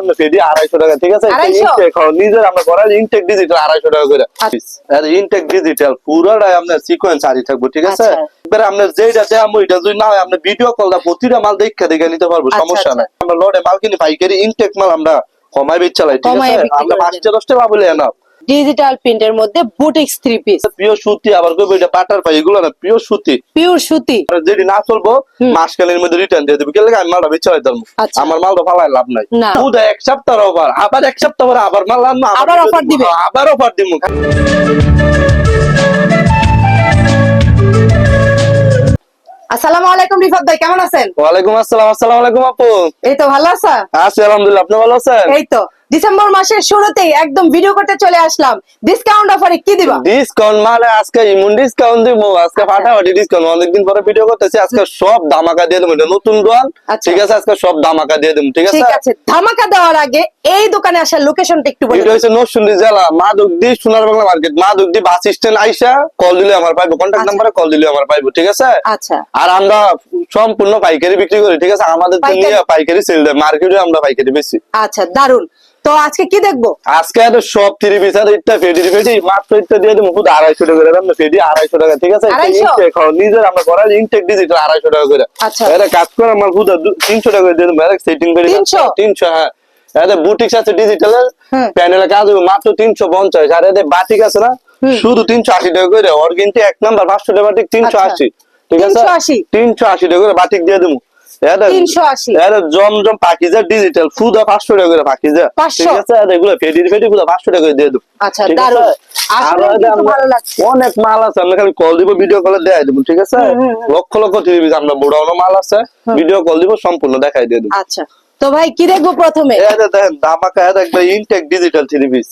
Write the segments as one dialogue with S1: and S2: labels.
S1: আমরা আড়াইশো টাকা ঠিক আছে? ইনটেক নিজের আমরা করাই ইনটেক ডিজিটাল আড়াইশো টাকা করে।
S2: আচ্ছা।
S1: ইনটেক ডিজিটাল পুরোটাই আপনার সিকোয়েন্স থাকব ঠিক আছে?
S2: আচ্ছা।
S1: এবারে আপনার যেটা দেখাবো এটা যদি না হয় আপনি ভিডিও কলটা প্রতিটা মাল দেখে দেখে নিতে পারব
S2: আচ্ছা,
S1: সমস্যা
S2: আচ্ছা।
S1: নাই। আমরা লড়ে মাল কিনি পাইকারি ইনটেক মাল আমরা কমাই বেচালাই ঠিক আছে? আমরা পাঁচটা দশটা পাবলে না
S2: ডিজিটাল প্রিন্টের মধ্যে বুটিক্স থ্রি পিস
S1: প্রিয় সুতি আবার কইবো এটা বাটার পাই এগুলো না প্রিয় সুতি।
S2: পিওর সুতি।
S1: আর যদি না চলবো। মাসকালের মধ্যে রিটার্ন দিয়ে দেবো। গেলে আমি মালটা বেচালাই ধরবো
S2: আচ্ছা।
S1: আমার মালটা ফালাই লাভ নাই। বুধ এক সপ্তাহ অফার আবার এক সপ্তাহ পরে আবার মাল আনব
S2: আবার offer
S1: দিবো।
S2: দিবে।
S1: আবার অফার দিব
S2: আসসালামু আলাইকুম রিফাত ভাই কেমন আছেন?
S1: ওয়ালাইকুম আসসালাম আসসালামু আলাইকুম আপু।
S2: এই তো ভালো আছা?
S1: আছি আলহামদুলিল্লাহ আপনি ভালো আছেন?
S2: এই তো। ডিসেম্বর মাসের শুরুতেই একদম ভিডিও করতে চলে আসলাম। ডিসকাউন্ট অফারে কি দিবা?
S1: ডিসকাউন্ট মানে আজকে ইমন ডিসকাউন্ট দিব আজকে ফাটাফাটি ডিসকাউন্ট অনেকদিন পরে ভিডিও করতেছি আজকে সব দামাকা দিয়ে দেবো। এটা নতুন দোয়ান
S2: আচ্ছা।
S1: ঠিক আছে? আজকে সব দামাকা দিয়ে দেবো ঠিক আছে?
S2: ঠিক আছে ধামাকা দেওয়ার আগে এই দোকানে আসার লোকেশনটা একটু বলে
S1: এটা হচ্ছে নরসিংদী জেলা Madhabdi Sonar Bangla market Madhabdi bus stand আইসা কল দিলে আমার পাইবো। কন্ট্যাক্ট
S2: আচ্ছা।
S1: নাম্বারে কল দিলে আমার পাইবো ঠিক আছে?
S2: আচ্ছা।
S1: আর আমরা সম্পূর্ণ পাইকারি বিক্রি করি ঠিক আছে? আমাদের? নিয়ে পাইকারি সেল দেয় মার্কেটে আমরা পাইকারি বেশি
S2: আচ্ছা দারুণ তো আজকে কি দেখব?
S1: আজকে এত সব থ্রি পিস আর ইটটা ফেডি ফেডি মাত্র ইটটা দিয়ে দেবো শুধু আড়াইশো টাকা করে আমরা ফেডি আড়াইশো টাকা ঠিক আছে? ইনটেক নিজের আমরা করাই ইনটেক ডিজিটাল আড়াইশো টাকা করে।
S2: আচ্ছা।
S1: এটা কাজ করে আমার শুধু তিনশো টাকা করে দিয়ে দেবো। সেটিং করে
S2: তিনশো?
S1: হ্যাঁ। এদের বুটিক্স আছে ডিজিটালের
S2: হুম।
S1: প্যানেলে কাজ হবে মাত্র তিনশো পঞ্চাশ। আর এদের বাটিক আছে না শুধু তিনশো আশি টাকা করে। ওর এক নাম্বার পাঁচশো টাকা বাটিক তিনশো
S2: আচ্ছা।
S1: আশি ঠিক আছে? তিনশো আশি। টাকা করে বাটিক দিয়ে দেবো। এটা
S2: 380
S1: এটা জমজম পাকিজা ডিজিটাল ফুদা পাঁচশো টাকা করে পাকিজা।
S2: 500
S1: ঠিক আছে আর এগুলো ফেডি ফেডি গুলো পাঁচশো টাকা করে দিয়ে দেবো।
S2: আচ্ছা
S1: অনেক মাল আছে আমরা খালি কল দিব ভিডিও কলে দেখাই দেবো ঠিক আছে। লক্ষ লক্ষ টিভি আমরা বুড়ানো মাল আছে ভিডিও কল দিব সম্পূর্ণ দেখাই দিয়ে দেবো।
S2: আচ্ছা তো ভাই কি দেখব প্রথমে?
S1: দেখেন intake digital three piece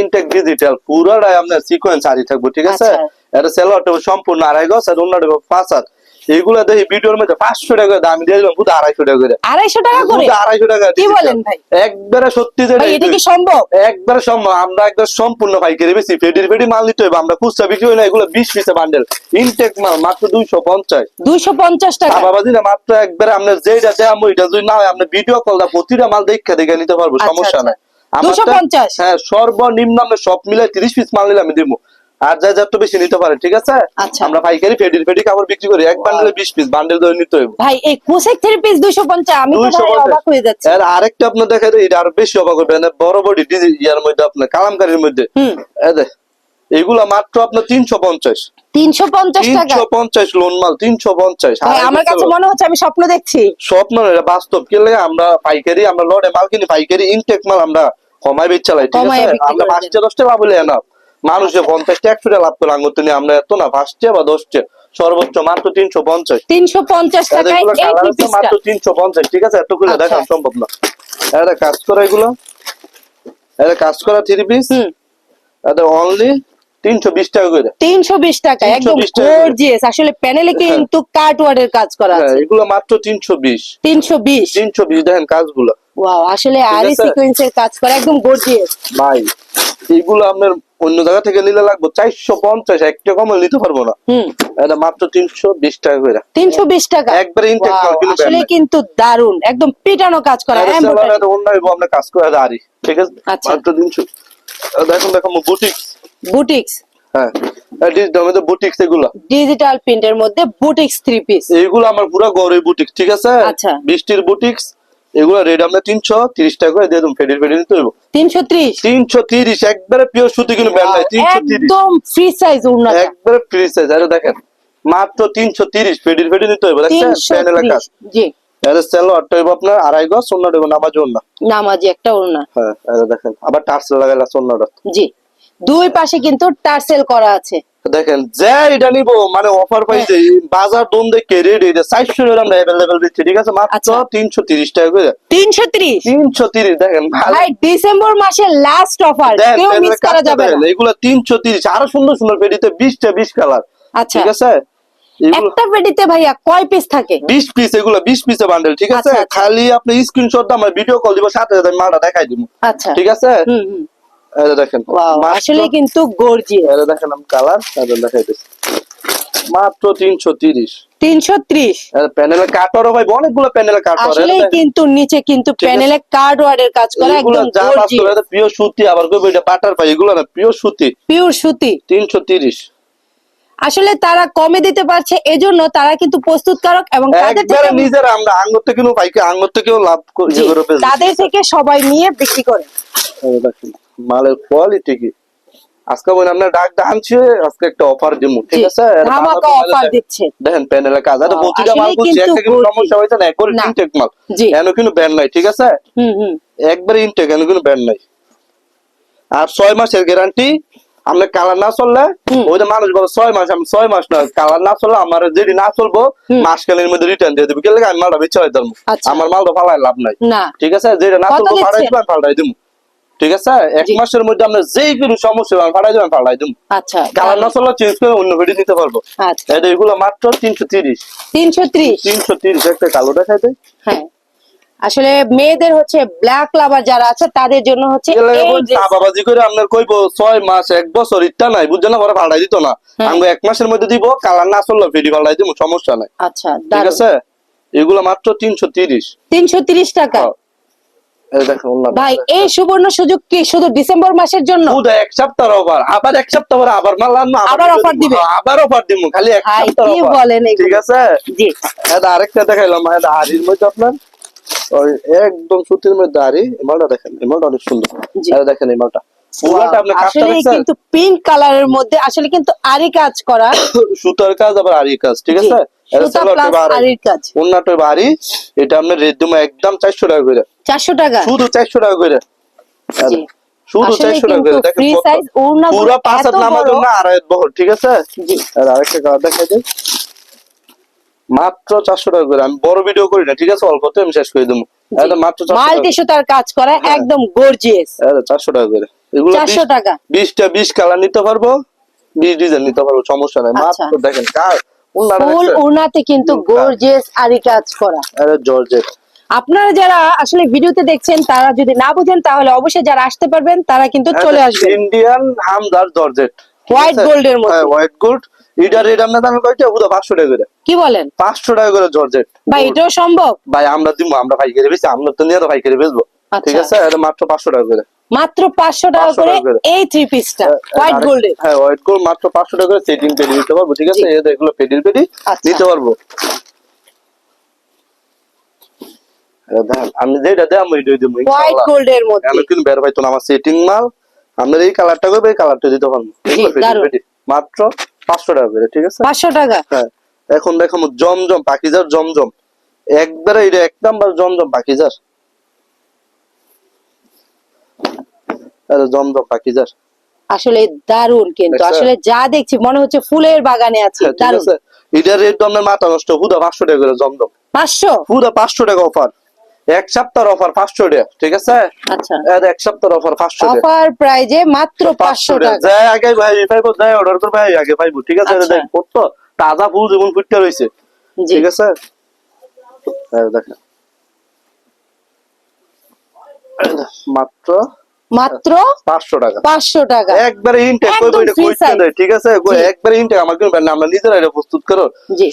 S1: intake digital পুরোটাই আপনার সিকোয়েন্স আরি থাকব ঠিক আছে?
S2: আচ্ছা।
S1: এটা সেলোয়ারটা সম্পূর্ণ আড়াই গজ আর অন্যটা পাঁচ হাত। এইগুলা দেখি ভিডিওর মধ্যে পাঁচশো টাকা দাম দিয়ে দিলাম শুধু আড়াইশো টাকা করে।
S2: আড়াইশো টাকা করে?
S1: আড়াইশো টাকা
S2: কি বলেন ভাই?
S1: একবারে সত্যি যে
S2: এটা কি সম্ভব?
S1: একবারে সম্ভব। আমরা একদম সম্পূর্ণ পাইকারি বেশি ফেডির ফেডি মাল নিতে হবে আমরা খুচরা বিক্রি করি না এগুলো বিশ পিসে বান্ডেল ইনটেক মাল মাত্র দুইশো পঞ্চাশ।
S2: দুইশো পঞ্চাশ টাকা।
S1: বাবাজি না মাত্র একবারে আমরা যেটা দেখাবো এটা যদি না হয় আমরা ভিডিও কলটা প্রতিটা মাল দেখে দেখে নিতে পারব
S2: আচ্ছা,
S1: সমস্যা
S2: আচ্ছা।
S1: নাই। আমার
S2: 250?
S1: হ্যাঁ সর্বনিম্ন আমরা সব মিলে তিরিশ পিস মাল নিলে আমি দিব। আর যা যা বেশি নিতে পারে ঠিক আছে?
S2: আচ্ছা।
S1: আমরা পাইকারি ফেডির ফেডি কাপড় বিক্রি করি এক বান্ডেলে বিশ পিস বান্ডেল ধরে নিতে হবে
S2: ভাই এই কোসেক থ্রি পিস দুইশো পঞ্চাশ আমি অবাক হয়ে যাচ্ছি।
S1: আর আরেকটা আপনার দেখা যায় এটা আর বেশি অবাক হবে বড় বডি ডিজি ইয়ার মধ্যে আপনার কালামকারীর মধ্যে। এগুলা মাত্র আপনার তিনশো পঞ্চাশ।
S2: তিনশো পঞ্চাশ
S1: তিনশো পঞ্চাশ লোন মাল তিনশো পঞ্চাশ।
S2: ভাই আমার কাছে মনে হচ্ছে আমি স্বপ্ন দেখছি।
S1: স্বপ্ন নয়, এটা বাস্তব। কেলে আমরা পাইকারি আমরা লড়ে মাল কিনি পাইকারি ইনটেক মাল আমরা কমাই ঠিক আছে?
S2: বিক্রি
S1: আমরা পাঁচটা দশটা লাভ হলে না মানুষে পঞ্চাশটা একশো টাকা লাভ করে আঙুরতে নিয়ে আমরা এত না পাঁচটা বা দশটা সর্বোচ্চ মাত্র তিনশো পঞ্চাশ।
S2: তিনশো পঞ্চাশ
S1: মাত্র তিনশো পঞ্চাশ ঠিক আছে? এতগুলো
S2: আচ্ছা।
S1: দেখা সম্ভব না। এটা কাজ করা এগুলো? এটা কাজ করা থ্রি পিস এটা অনলি তিনশো বিশ টাকা করে।
S2: তিনশো বিশ টাকা
S1: 320
S2: একদম
S1: টাকা
S2: গর্জিয়াস আসলে প্যানেলে কিন্তু কার্টওয়ার্ডের কাজ করা
S1: হ্যাঁ
S2: আছে।
S1: এগুলো মাত্র তিনশো বিশ।
S2: তিনশো বিশ।
S1: তিনশো বিশ দেখেন কাজগুলো।
S2: ওয়াও আসলে আরি সিকোয়েন্সের কাজ করা একদম গর্জিয়াস
S1: ভাই এগুলো আপনার অন্য জায়গা থেকে নিলে লাগবে। চারশো পঞ্চাশ একটা কমল নিতে পারব না।
S2: হুম।
S1: এটা মাত্র তিনশো বিশ টাকা করে।
S2: তিনশো বিশ টাকা?
S1: একবারে
S2: Wow, আসলে কিন্তু দারুণ একদম পিটানো কাজ করা
S1: অন্য আমরা কাজ করে দাঁড়ি ঠিক আছে?
S2: আচ্ছা।
S1: মাত্র তিনশো। আর দেখুন দেখো বুটিক্স
S2: বুটিক্স
S1: হ্যাঁ। বুটিক্স এগুলো।
S2: ডিজিটাল প্রিন্টের মধ্যে বুটিক্স থ্রি পিস
S1: এইগুলো আমার পুরো গড়ে বুটিক্স ঠিক আছে?
S2: আচ্ছা।
S1: বৃষ্টির বুটিক্স এগুলো রেট আমরা তিনশো তিরিশ টাকা করে দিয়ে দেবো ফেডির ফেডি নিতে হইব
S2: তিনশো ত্রিশ?
S1: তিনশো তিরিশ একবারে পিওর সুতি কিন্তু ব্যান্ড নাই তিনশো তিরিশ।
S2: একদম ফ্রি সাইজ উন্নত
S1: একবারে ফ্রি সাইজ আরে দেখেন মাত্র তিনশো তিরিশ ফেডির নিতে হইব দেখছেন? প্যানেল কাজ।
S2: জি।
S1: এর সেল হইব আপনার আড়াই গজ অন্য দেবো নামাজ না
S2: নামাজি একটা ওড়না।
S1: হ্যাঁ এটা দেখেন আবার টার্সেল লাগাইলা
S2: জি। দুই পাশে কিন্তু টার্সেল করা আছে।
S1: দেখেন যে এটা নিব মানে অফার পাইছে বাজার দম দেখে রেডি এটা চারশো টাকা আমরা অ্যাভেলেবেল দিচ্ছি ঠিক আছে? মাত্র
S2: আচ্ছা।
S1: তিনশো তিরিশ টাকা করে।
S2: তিনশো ত্রিশ?
S1: তিনশো তিরিশ দেখেন
S2: ভাই ডিসেম্বর মাসের লাস্ট অফার কেউ মিস করা যাবে না।
S1: এগুলো তিনশো তিরিশ আরও সুন্দর সুন্দর পেটিতে বিশটা বিশ কালার
S2: আচ্ছা।
S1: ঠিক আছে?
S2: একটা পেটিতে ভাইয়া কয় পিস থাকে?
S1: বিশ পিস এগুলো বিশ পিসে বান্ডেল ঠিক আছে?
S2: আচ্ছা, আচ্ছা।
S1: খালি আপনি স্ক্রিনশট আমার ভিডিও কল দিব সাথে সাথে মালটা দেখাই দিব।
S2: আচ্ছা।
S1: ঠিক আছে?
S2: হুম।
S1: দেখেন
S2: আসলে কিন্তু গর্জিয়াস
S1: দেখেন আমি কালার তাদের দেখাইতেছি। মাত্র তিনশো তিরিশ।
S2: তিনশো ত্রিশ।
S1: প্যানেলের কাটরও ভাই অনেকগুলো প্যানেলের কাটর
S2: আসলে কিন্তু নিচে কিন্তু প্যানেলে কার্ড কাজ করা একদম
S1: প্রিয় সুতি আবার কইবে এটা বাটার পাই এগুলো না প্রিয় সুতি।
S2: পিওর সুতি।
S1: তিনশো তিরিশ।
S2: আসলে তারা কমে দিতে পারছে এজন্য তারা কিন্তু প্রস্তুতকারক এবং তাদের থেকে
S1: নিজেরা আমরা আঙ্গুর থেকেও পাইকে আঙ্গুর থেকেও লাভ করি ইয়ে করে।
S2: তাদের থেকে সবাই নিয়ে বিক্রি করে।
S1: দেখেন, মালের কোয়ালিটি কি? আজকে বলে আমরা ডাক আনছি আজকে একটা অফার দিমু ঠিক আছে?
S2: ধামাকা অফার দিচ্ছে।
S1: দেখেন প্যানেলের কাজ আর প্রতিটা মাল
S2: আসলেই
S1: একটা কিন্তু সমস্যা হয়েছে না একবারে। ইনটেক মাল। এন কিন্তু ব্যান্ড নাই ঠিক আছে?
S2: হুম হুম।
S1: একবারে ইনটেক এন কিন্তু ব্যান্ড নাই। আর ছয় মাসের গ্যারান্টি আমরা কালার না চললে ওই যে মানুষ বলে ছয় মাস আমি ছয় মাস না কালার না চললে আমার যেটি না চলবো
S2: মাস
S1: মাসকালের মধ্যে রিটার্ন দিয়ে দেবো। গেলে আমি মালটা বেচে দেবো?
S2: আচ্ছা।
S1: আমার মালটা ফালাই লাভ নাই।
S2: না।
S1: ঠিক আছে? যেটা না চলবো
S2: দিচ্ছেন?
S1: ফাটাই দিবেন ফাটাই দিব ঠিক আছে? এক মাসের মধ্যে আপনার যেই কোনো সমস্যা আমি ফাটাই দিবেন ফাটাই দিব।
S2: আচ্ছা
S1: কালার চেঞ্জ করে অন্য ভিডিও নিতে পারব।
S2: আচ্ছা।
S1: এটা এগুলো মাত্র তিনশো তিরিশ।
S2: তিনশো ত্রিশ?
S1: তিনশো তিরিশ একটা কালো দেখাই দেয়
S2: হ্যাঁ। আসলে মেয়েদের হচ্ছে ব্ল্যাক লাভার যারা আছে তাদের জন্য হচ্ছে
S1: করে কইবো ছয় মাস এক বছর ইত্যা নাই বুঝছেন না? পরে ফাটাই দিত না।
S2: হ্যাঁ।
S1: আমি এক মাসের মধ্যে দিব কালার না চললে ভিডিও ফাটাই দিব সমস্যা নাই।
S2: আচ্ছা
S1: ঠিক আছে? এগুলো মাত্র তিনশো তিরিশ।
S2: তিনশো তিরিশ টাকা।
S1: অন্য
S2: ভাই এই সুবর্ণ সুযোগ কি শুধু ডিসেম্বর মাসের জন্য?
S1: শুধু এক সপ্তাহ অফার আবার এক সপ্তাহ পরে আবার মাল আনব
S2: আবার অফার দিবে?
S1: আবার অফার দিব খালি এক
S2: ভাই,
S1: সপ্তাহ
S2: কি বলেন
S1: ঠিক আছে?
S2: জি।
S1: এটা আরেকটা দেখাইলাম এটা হাড়ির মধ্যে আপনার। ওই একদম সুতির মধ্যে হাড়ি এই মালটা দেখেন এই মালটা অনেক সুন্দর। এটা দেখেন এই মালটা। পুরাটা আপনি কাজটা
S2: আসলে কিন্তু পিঙ্ক কালারের মধ্যে আসলে কিন্তু আরি কাজ করা।
S1: সুতার কাজ আবার হাড়ির কাজ ঠিক আছে? এটা
S2: সুতা
S1: সালোয়ারটা
S2: প্লাস
S1: বাড়াই।
S2: আরির কাজ।
S1: অন্যটা বাড়ি এটা আপনার রেট একদম চারশো টাকা করে।
S2: চারশো টাকা?
S1: শুধু চারশো টাকা করে। শুধু চারশো টাকা করে। দেখেন
S2: free
S1: কত-
S2: size ওড়নাগুলো
S1: পুরো পাঁচ হাত নামার জন্য আড়াই বহর ঠিক আছে? আর আরেকটা মাত্র চারশো টাকা করে। আমি বড় ভিডিও করি না ঠিক আছে? অল্পতে আমি শেষ করে দেবো। এটা মাত্র চারশো
S2: মাল্টি
S1: টাকা
S2: সুতার কাজ করা
S1: হ্যাঁ।
S2: একদম গর্জিয়াস
S1: চারশো টাকা করে। এগুলো
S2: চারশো টাকা।
S1: বিশটা বিশ কালার নিতে পারব বিশ ডিজাইন নিতে পারব সমস্যা নাই।
S2: আচ্ছা।
S1: মাত্র দেখেন কার
S2: ফুল
S1: দেখছেন?
S2: কিন্তু গর্জিয়াস আরি কাজ করা।
S1: এটা জর্জেট
S2: আপনারা যারা আসলে ভিডিওতে দেখছেন তারা যদি না বুঝেন তাহলে অবশ্যই যারা আসতে পারবেন তারা কিন্তু চলে আসবেন।
S1: ইন্ডিয়ান হামদার জর্জেট
S2: gold এর মধ্যে।
S1: হ্যাঁ হোয়াইট গোল্ড এটা রেট আপনার দাম কয়টা? পুরো পাঁচশো টাকা করে।
S2: কি বলেন?
S1: পাঁচশো টাকা করে জর্জেট
S2: ভাই এটাও সম্ভব?
S1: ভাই আমরা দিব আমরা পাইকারি আমরা তো নিয়ে তো পাইকারি বেচবো।
S2: আচ্ছা।
S1: ঠিক আছে? এটা মাত্র পাঁচশো টাকা করে।
S2: মাত্র পাঁচশো টাকা
S1: 500
S2: করে
S1: টাকা করে।
S2: এই থ্রি পিসটা
S1: হ্যাঁ,
S2: হোয়াইট গোল্ডের
S1: হ্যাঁ হোয়াইট গোল্ড মাত্র পাঁচশো টাকা করে সেটিং পেডি নিতে পারব ঠিক আছে? এগুলো পেডির পেডি
S2: আচ্ছা।
S1: নিতে পারব। আমি যেটা দেয় আমি এটাই দেবো
S2: হোয়াইট
S1: ইনশাআল্লাহ।
S2: গোল্ডের মধ্যে।
S1: আমি কিন্তু বের পাইতো না আমার সেটিং মাল আপনার এই কালারটা করবে এই কালারটা দিতে পারব। মাত্র পাঁচশো টাকা করে ঠিক আছে?
S2: পাঁচশো টাকা।
S1: হ্যাঁ এখন দেখো জমজম পাখিজার জমজম। একবারে এটা এক নাম্বার জমজম পাখিজার জমজম পাখিজার
S2: আসলে দারুণ কিন্তু। আসলে যা দেখছি মনে হচ্ছে ফুলের বাগানে আছে।
S1: হ্যাঁ, দারুণ এটার রেট আপনার মাথা নষ্ট। হুদা পাঁচশো টাকা করে জমজম
S2: পাঁচশো?
S1: পুরো পাঁচশো টাকা অফার এক সপ্তাহ অফার পাঁচশো টাকা ঠিক আছে?
S2: আচ্ছা।
S1: এক সপ্তাহ অফার পাঁচশো টাকা।
S2: অফার প্রাইজে মাত্র পাঁচশো টাকা।
S1: যাই আগে ভাই পাইবো যাই অর্ডার করবে ভাই আগে পাইবো ঠিক আছে? এটা
S2: আচ্ছা।
S1: দেখ কত তাজা ফুল যেমন ফুটতে রয়েছে ঠিক আছে? এই দেখেন। দেখ, মাত্র
S2: মাত্র
S1: পাঁচশো টাকা।
S2: পাঁচশো টাকা।
S1: একবারে ইনটেক কইবো এটা কইতে দেয় ঠিক আছে? একবারে ইনটেক আমার কিন্তু ব্যান্ড আমরা নিজেরা এটা প্রস্তুত করো।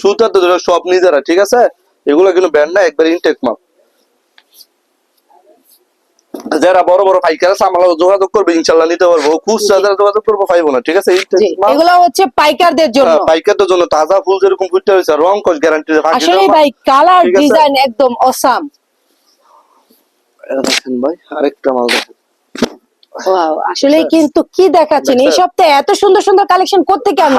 S1: সুতা তো সব নিজেরা ঠিক আছে? এগুলো কিন্তু ব্যান্ড না একবারে ইনটেক মাল যারা বড় বড় পাইকার আছে আমরা যোগাযোগ করবে ইনশাল্লাহ নিতে পারব। খুচরা যারা যোগাযোগ করব পাইবো না ঠিক আছে?
S2: এগুলো হচ্ছে পাইকারদের জন্য।
S1: হ্যাঁ, পাইকারদের জন্য তাজা ফুল যেরকম ফুটতে হয়েছে রং কস গ্যারান্টি
S2: আসলে ভাই কালার ডিজাইন একদম অসাম
S1: দেখেন ভাই আরেকটা মাল দেখেন।
S2: ওয়াও আসলে কিন্তু কি দেখাচ্ছেন? এই সপ্তাহে এত সুন্দর সুন্দর কালেকশন করতে কেন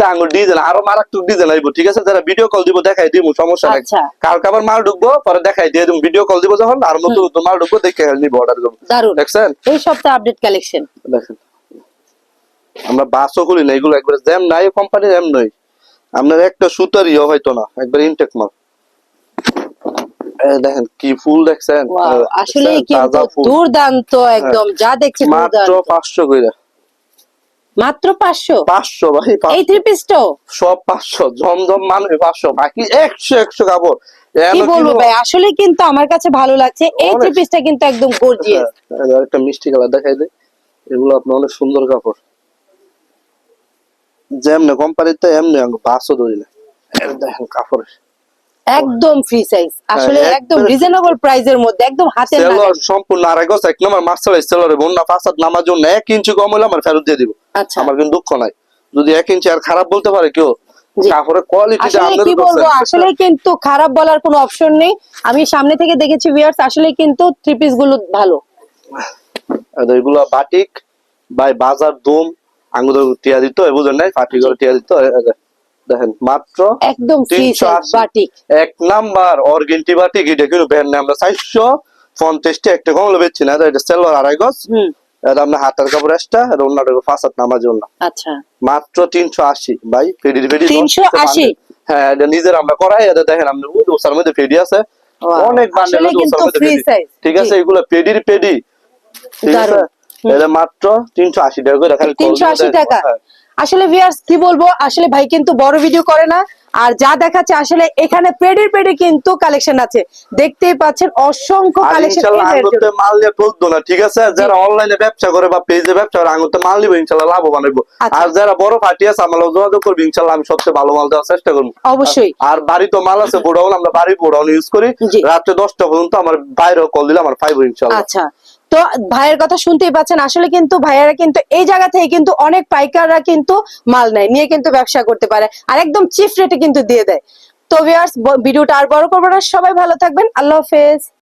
S1: টাঙ্গুর ডিজাইন আরও মারাত্মক ডিজাইন আইবো ঠিক আছে? যারা ভিডিও কল দিব দেখাই দিব সমস্যা নাই।
S2: আচ্ছা।
S1: কালকে আবার মাল ঢুকবো পরে দেখাই দিয়ে দিব ভিডিও কল দিব যখন আর মতো নতুন মাল ঢুকবো দেখে নিব অর্ডার করব।
S2: দারুণ
S1: দেখছেন?
S2: এই সপ্তাহে আপডেট কালেকশন
S1: দেখেন। আমরা বাসও খুলি না এগুলো একবারে জ্যাম নাই কোম্পানির জ্যাম নই। আপনার একটা সুতার ইয়ে হয়তো না একবার ইনটেক মাল। দেখেন কি ফুল দেখছেন?
S2: আসলে কিন্তু দুর্দান্ত একদম যা দেখছি
S1: মাত্র
S2: দুর্দান্ত।
S1: পাঁচশো কইরা।
S2: মাত্র পাঁচশো?
S1: পাঁচশো ভাই পাঁচশো।
S2: এই থ্রি পিসটাও
S1: সব পাঁচশো জমজম মানে পাঁচশো বাকি একশো একশো কাপড়।
S2: কি বলব ভাই আসলে কিন্তু আমার কাছে ভালো লাগছে। এই। থ্রি পিসটা কিন্তু একদম গর্জিয়াস
S1: হ্যাঁ, একটা মিষ্টি কালার দেখাই দেয় এগুলো আপনার অনেক সুন্দর কাপড়। যেমনে কোম্পানিতে এমনি বাসও ধরি না। দেখেন কাপড়
S2: একদম ফ্রি সাইজ আসলে
S1: হ্যাঁ,
S2: একদম রিজনেবল প্রাইসের মধ্যে একদম হাতের
S1: সেলর সম্পূর্ণ আড়াই গজ এক নম্বর সেলরে বন্যা ফাসাদ নামার জন্য এক ইঞ্চি কম হলে আমার ফেরত দিয়ে দিব।
S2: আচ্ছা।
S1: আমার কিন্তু দুঃখ নাই। যদি এক ইঞ্চি আর খারাপ বলতে পারে কেউ
S2: জি।
S1: কাপড়ের কোয়ালিটিটা
S2: আসলে কি বলব আসলে কিন্তু খারাপ বলার কোনো অপশন নেই। আমি সামনে থেকে দেখেছি ভিউয়ার্স আসলে কিন্তু থ্রি পিসগুলো ভালো।
S1: এগুলো বাটিক বাই বাজার দম আঙ্গুর টিয়া দিত বুঝেন নাই পাটি টিয়া দিত দেখেন মাত্র
S2: একদম। বাটিক
S1: এক নাম্বার অর্গেন্টি বাটিক এটা কিন্তু ব্যান্ড আমরা চারশো পঞ্চাশটি একটা কম বেচছি না এটা সেলর আড়াই গজ। এটা আপনার হাতের কাপড় এক্সট্রা এটা অন্যটা ফাঁসাত নামার জন্য
S2: আচ্ছা।
S1: মাত্র তিনশো আশি ভাই ফেডির ফেডি
S2: 380
S1: হ্যাঁ এটা নিজের আমরা করাই এটা দেখেন আপনি ওই ওসার মধ্যে ফেডি আছে। অনেক বান্ডেল
S2: আসলে কিন্তু
S1: ঠিক আছে এগুলো পেডির পেডি ঠিক আছে? এটা মাত্র তিনশো আশি টাকা করে
S2: তিনশো আশি টাকা।
S1: হ্যাঁ।
S2: আসলে ভিউয়ার্স কি বলব? আসলে ভাই কিন্তু বড় ভিডিও করে না। আর যা দেখাচ্ছে আসলে এখানে পেডের পেডে কিন্তু কালেকশন আছে। দেখতেই পাচ্ছেন অসংখ্য কালেকশন
S1: ইনশাল্লাহ মাল নিয়ে ঠকতো না ঠিক আছে? যারা অনলাইনে ব্যবসা করে বা পেজে ব্যবসা করে আঙুরতে মাল নিবে ইনশাল্লাহ লাভবান হইব।
S2: আচ্ছা।
S1: আর যারা বড় পার্টি আছে আমার যোগাযোগ করবে ইনশাল্লাহ আমি সবচেয়ে ভালো মাল দেওয়ার চেষ্টা করব।
S2: অবশ্যই।
S1: আর বাড়ি তো মাল আছে গোডাউন আমরা বাড়ি গোডাউন ইউজ করি। রাত্রে দশটা পর্যন্ত আমার বাইরে কল দিলে আমার পাইবো ইনশাল্লাহ।
S2: আচ্ছা। তো ভাইয়ের কথা শুনতেই পাচ্ছেন, আসলে কিন্তু ভাইয়ারা কিন্তু এই জায়গা থেকে কিন্তু অনেক পাইকাররা কিন্তু মাল নেয়, নিয়ে কিন্তু ব্যবসা করতে পারে আর একদম চিফ রেটে কিন্তু দিয়ে দেয়। তো ভিউয়ার্স ভিডিওটা আর বড় করব না, সবাই ভালো থাকবেন, আল্লাহ হাফেজ।